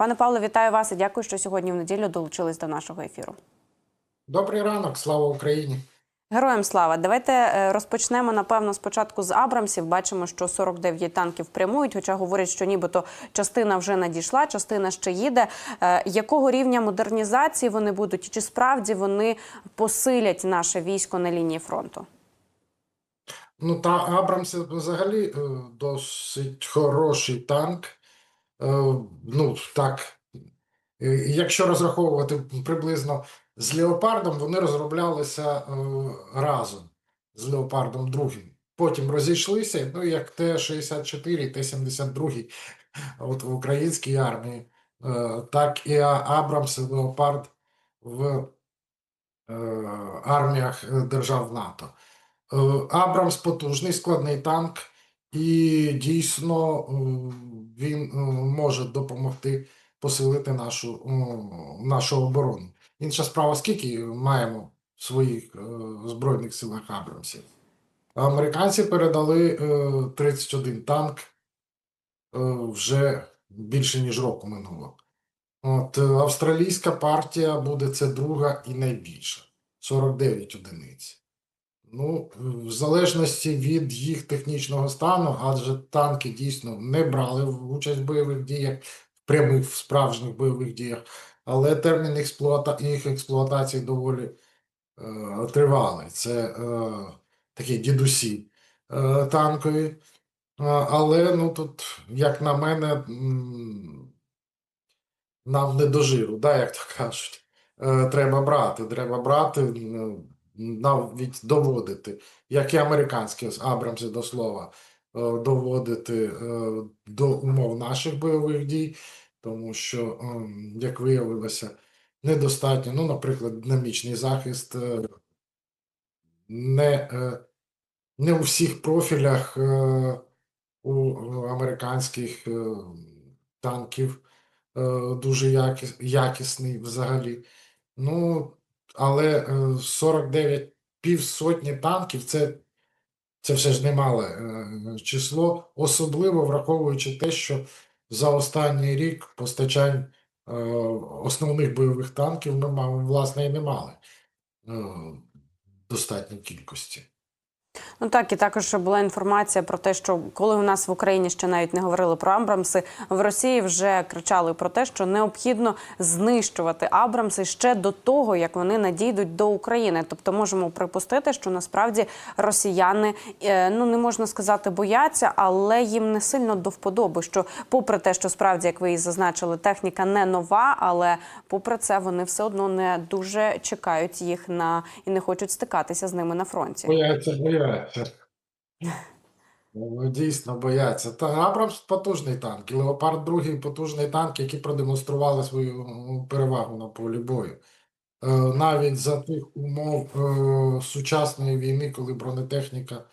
Пане Павло, вітаю вас і дякую, що сьогодні в неділю долучились до нашого ефіру. Добрий ранок, слава Україні. Героям слава. Давайте е, розпочнемо напевно спочатку з Абрамсів. Бачимо, що 49 танків прямують, хоча говорять, що нібито частина вже надійшла, частина ще їде. Е, Якого рівня модернізації вони будуть? Чи справді вони посилять наше військо на лінії фронту? Ну та Абрамс взагалі е, досить хороший танк. Е, Ну так, е, якщо розраховувати приблизно з Леопардом, вони розроблялися е, разом з Леопардом другим. Потім розійшлися, ну як Т-64, Т-72 от в українській армії, так і Абрамс і Леопард в арміях держав НАТО. Абрамс потужний, складний танк, і дійсно е, він е, може допомогти посилити нашу, е, нашу оборону. Інша справа, скільки маємо в своїх е, Збройних силах Абрамсів? Американці передали е, 31 танк е, вже більше ніж року минуло. От е, австралійська партія буде це друга і найбільша 49 одиниць. Ну, в залежності від їх технічного стану, адже танки дійсно не брали в участь в бойових діях, в прямих в справжніх бойових діях, але термін експлуата... їх експлуатації доволі е, тривалий. Це е, такі дідусі е, танкові. Е, але ну тут, як на мене, нам не до жиру, да, як то кажуть. Е, треба брати, треба брати, ну, навіть доводити, як і американські Абрамси до слова, е, доводити е, до умов наших бойових дій, тому що, ем, як виявилося, недостатньо, ну, наприклад, динамічний захист е, не, не у всіх профілях у американських танків дуже якісний взагалі. Ну, але е, 49 півсотні танків це, це все ж немале е, число, особливо враховуючи те, що за останній рік постачань е, основних бойових танків ми, власне, і не мали е, достатньої кількості. Ну так і також була інформація про те, що коли у нас в Україні ще навіть не говорили про Абрамси, в Росії вже кричали про те, що необхідно знищувати Абрамси ще до того, як вони надійдуть до України. Тобто можемо припустити, що насправді росіяни е, ну не можна сказати бояться, але їм не сильно до вподоби. Що, попри те, що справді, як ви і зазначили, техніка не нова, але попри це вони все одно не дуже чекають їх на і не хочуть стикатися з ними на фронті. Бояться, бояться. Ну, Дійсно бояться. Та Абрамс потужний танк, і Леопард другий потужний танк, які продемонстрували свою перевагу на полі бою. Е, Навіть за тих умов е, сучасної війни, коли бронетехніка,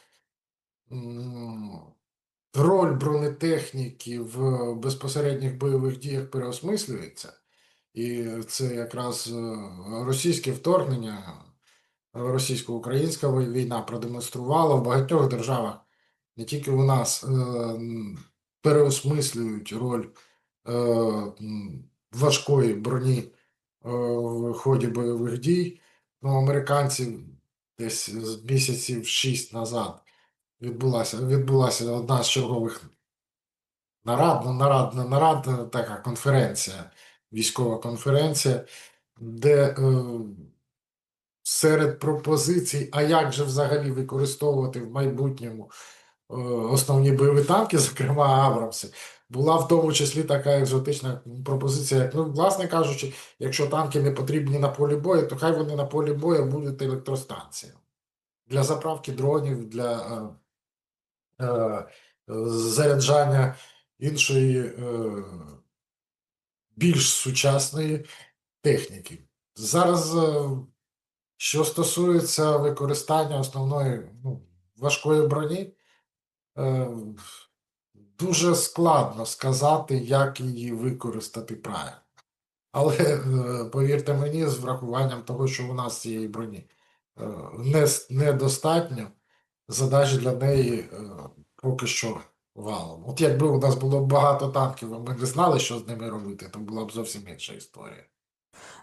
роль бронетехніки в безпосередніх бойових діях переосмислюється, і це якраз е, російське вторгнення, е, російсько-українська війна продемонструвала в багатьох державах не тільки у нас е, переосмислюють роль е, важкої броні е, в ході бойових дій. Ну, американці десь з місяців шість назад відбулася, відбулася одна з чергових нарад, ну, нарад, нарад, така конференція, військова конференція, де е, серед пропозицій, а як же взагалі використовувати в майбутньому е, основні бойові танки, зокрема Абрамси, була в тому числі така екзотична пропозиція, як, ну, власне кажучи, якщо танки не потрібні на полі бою, то хай вони на полі бою будуть електростанціями для заправки дронів, для е, е, заряджання іншої е, більш сучасної техніки. Зараз, е, що стосується використання основної ну, важкої броні, е, дуже складно сказати, як її використати правильно. Але е, повірте мені, з врахуванням того, що у нас цієї броні е, не, недостатньо, задач для неї е, поки що валом. От якби у нас було багато танків, а ми не знали, що з ними робити, то була б зовсім інша історія.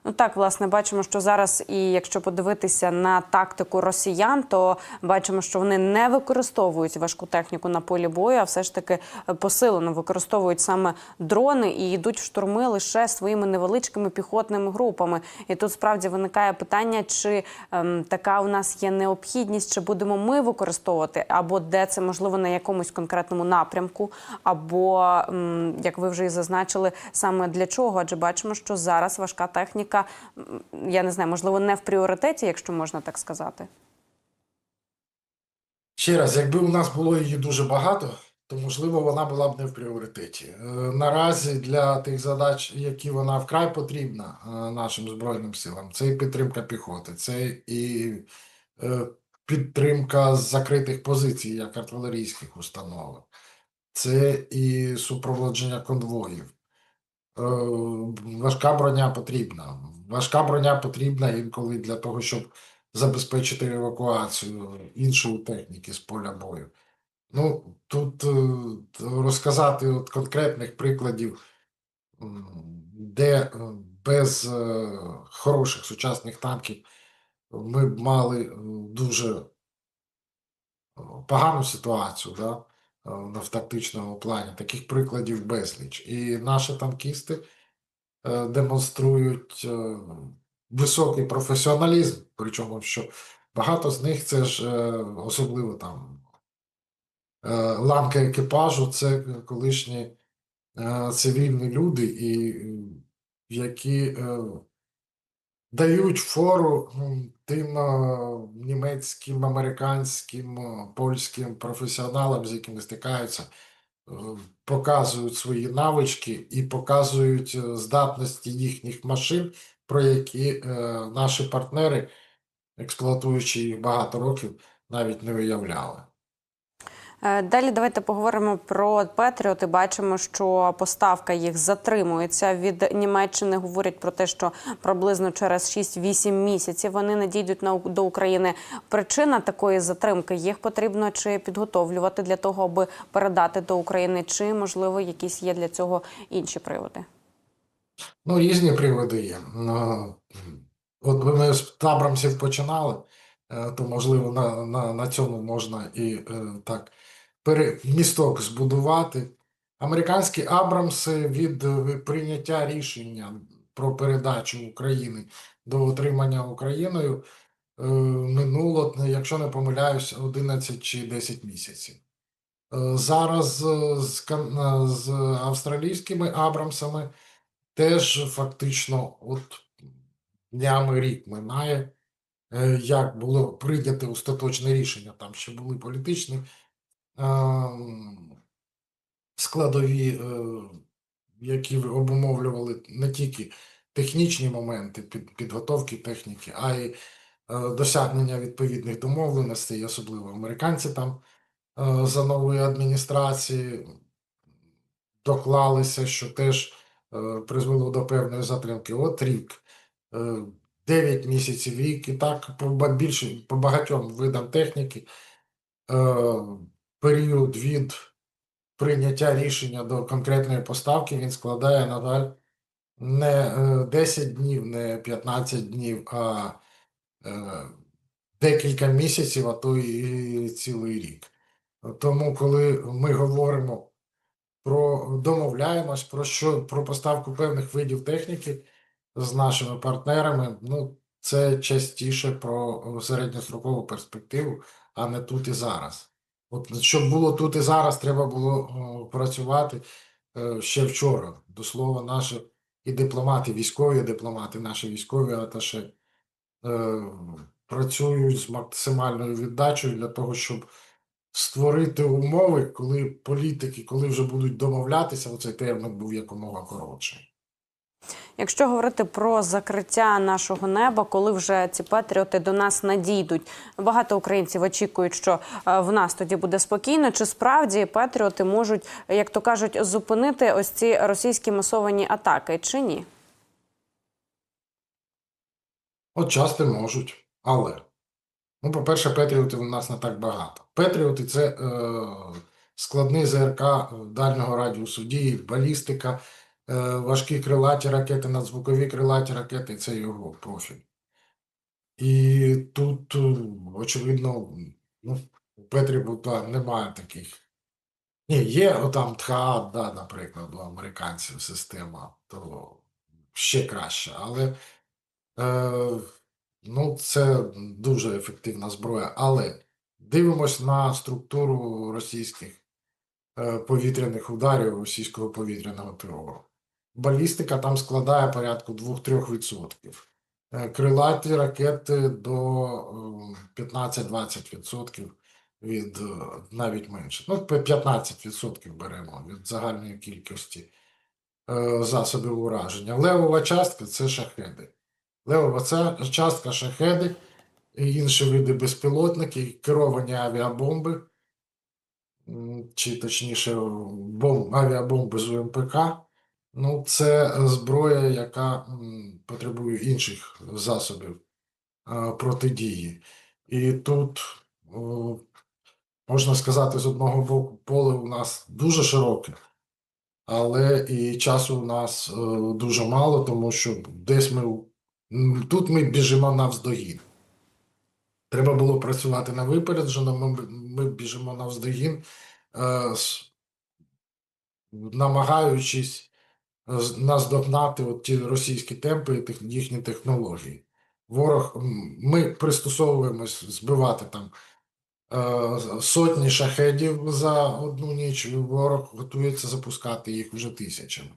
Ну так, власне, бачимо, що зараз, і якщо подивитися на тактику росіян, то бачимо, що вони не використовують важку техніку на полі бою, а все ж таки е, посилено використовують саме дрони і йдуть в штурми лише своїми невеличкими піхотними групами. І тут справді виникає питання, чи ем, така у нас є необхідність, чи будемо ми використовувати, або де це можливо на якомусь конкретному напрямку, або м, як ви вже і зазначили, саме для чого? Адже бачимо, що зараз важка техніка, м, я не знаю, можливо, не в пріоритеті, якщо можна так сказати. Ще раз, якби у нас було її дуже багато, то можливо вона була б не в пріоритеті. Е, Наразі для тих задач, які вона вкрай потрібна е, нашим Збройним силам, це і підтримка піхоти, це і е, підтримка закритих позицій, як артилерійських установок, це і супроводження конвоїв. Е, Важка броня потрібна. Важка броня потрібна інколи для того, щоб забезпечити евакуацію іншої техніки з поля бою. Ну, тут е, розказати от конкретних прикладів, де е, без хороших сучасних танків ми б мали дуже погану ситуацію да, в тактичному плані. Таких прикладів безліч. І наші танкісти е, демонструють е, високий професіоналізм, причому що багато з них це ж е, особливо там е, ланка екіпажу, це колишні е, цивільні люди, і е, які е, дають фору тим е, німецьким, американським, е, польським професіоналам, з якими стикаються, е, показують свої навички і показують здатності їхніх машин, про які наші партнери, експлуатуючи їх багато років, навіть не виявляли. Е, Далі давайте поговоримо про Петріоти. Бачимо, що поставка їх затримується від Німеччини. Говорять про те, що приблизно через 6-8 місяців вони надійдуть на до України. Причина такої затримки їх потрібно чи підготовлювати для того, аби передати до України, чи можливо якісь є для цього інші приводи. Ну, різні приводи є. Ну, От ми з Абрамсів починали, е, то можливо на, на, на цьому можна і е, так місток збудувати. Американські Абрамси від е, прийняття рішення про передачу України до отримання Україною е, минуло, якщо не помиляюсь, 11 чи 10 місяців. Е, Зараз з, з австралійськими Абрамсами теж фактично от днями рік минає, як було прийнято остаточне рішення. Там ще були політичні складові, е, які обумовлювали не тільки технічні моменти під, підготовки техніки, а й е, досягнення відповідних домовленостей, особливо американці там е, за нової адміністрації доклалися, що теж призвело до певної затримки. От рік, 9 місяців рік, і так по більше по багатьом видам техніки. Е, період від прийняття рішення до конкретної поставки він складає, на жаль, не е, 10 днів, не 15 днів, а е, декілька місяців, а то і цілий рік. Тому, коли ми говоримо про домовляємось про що про поставку певних видів техніки з нашими партнерами, ну це частіше про середньострокову перспективу, а не тут і зараз. От щоб було тут і зараз, треба було працювати е, ще вчора. До слова, наші і дипломати, військові дипломати, наші військові аташе е, працюють з максимальною віддачею для того, щоб створити умови, коли політики, коли вже будуть домовлятися, оцей термін був якомога коротший. Якщо говорити про закриття нашого неба, коли вже ці патріоти до нас надійдуть, багато українців очікують, що е, в нас тоді буде спокійно. Чи справді патріоти можуть, як то кажуть, зупинити ось ці російські масовані атаки, чи ні? От часто можуть, але. Ну, по-перше, Петріотів у нас не так багато. Петріоти це е, складний ЗРК дальнього радіусу дії, балістика, важкі крилаті ракети, надзвукові крилаті ракети це його профіль. І тут, е, очевидно, ну, у Петрібута немає таких. Ні, є отам ТХА, да, наприклад, у американців система, то ще краще. Але е, ну, це дуже ефективна зброя. Але дивимось на структуру російських е, повітряних ударів, російського повітряного терору. Балістика там складає порядку 2-3%. Е, Крилаті ракети до е, 15-20% від е, навіть менше. Ну, 15% беремо від загальної кількості е, засобів ураження. Левова частка це шахеди. Левова це частка шахеди і інші види безпілотники, керовані авіабомби, чи точніше бом, авіабомби з УМПК. Ну, це зброя, яка потребує інших засобів е, протидії. І тут, можна сказати, з одного боку, поле у нас дуже широке, але і часу у нас е, дуже мало, тому що десь ми тут ми біжимо навздогін. Треба було працювати на випереджено, ми, ми біжимо навздогін, е, намагаючись наздогнати от ті російські темпи і їхні технології. Ворог, ми пристосовуємось збивати там е, сотні шахедів за одну ніч, ворог готується запускати їх вже тисячами.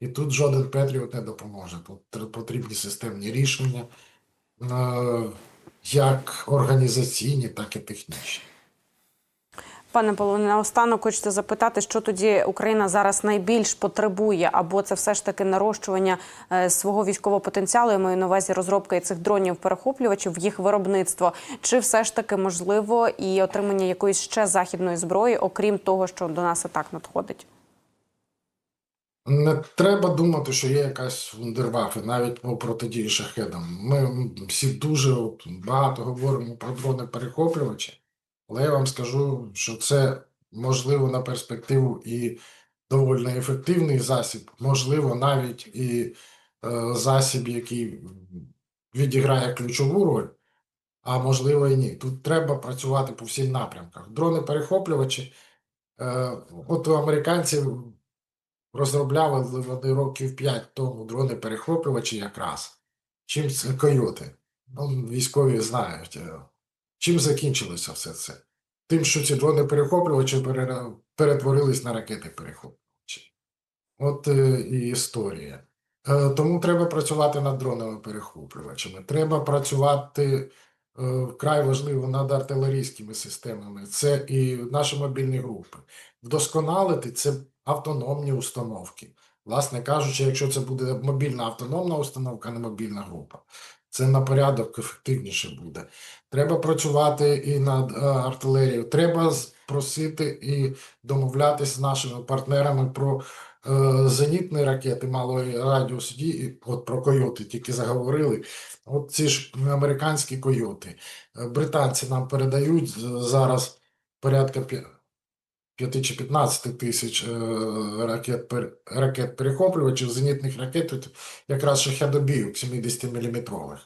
І тут жоден Петріот не допоможе. Тут потрібні системні рішення, е, як організаційні, так і технічні. Пане Павло, наостанок хочете запитати, що тоді Україна зараз найбільш потребує, або це все ж таки нарощування е, свого військового потенціалу, я маю на увазі розробка цих дронів перехоплювачів, їх виробництво, чи все ж таки можливо і отримання якоїсь ще західної зброї, окрім того, що до нас і так надходить? Не треба думати, що є якась вундервафля, навіть по протидії шахедам. Ми всі дуже багато говоримо про дрони перехоплювачі, але я вам скажу, що це можливо на перспективу і доволі ефективний засіб, можливо, навіть і е, засіб, який відіграє ключову роль, а можливо і ні. Тут треба працювати по всім напрямках. Дрони перехоплювачі, е, от у американців розробляли вони років 5 тому дрони перехоплювачі якраз. Чим це койоти? Ну, військові знають. Чим закінчилося все це? Тим, що ці дрони перехоплювачі перетворились на ракети перехоплювачі. От е, і історія. Е, Тому треба працювати над дронами перехоплювачами. Треба працювати е, вкрай важливо над артилерійськими системами. Це і наші мобільні групи. Вдосконалити це автономні установки. Власне кажучи, якщо це буде мобільна автономна установка, а не мобільна група, це на порядок ефективніше буде. Треба працювати і над е, артилерією. Треба просити і домовлятися з нашими партнерами про е, зенітні ракети малої радіусу дії. От про койоти тільки заговорили. От ці ж американські койоти. Е, Британці нам передають зараз порядка 5 чи 15 тисяч е, ракет, ракет перехоплювачів, зенітних ракет, якраз шахедобійок 70-мм.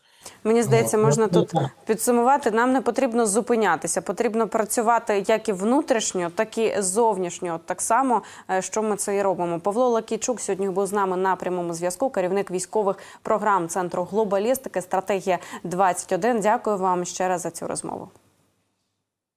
Мені здається, можна тут підсумувати. Нам не потрібно зупинятися, потрібно працювати як і внутрішньо, так і зовнішньо. Так само, е, що ми це і робимо. Павло Лакійчук сьогодні був з нами на прямому зв'язку. Керівник військових програм центру глобалістики, стратегія 21 Дякую вам ще раз за цю розмову.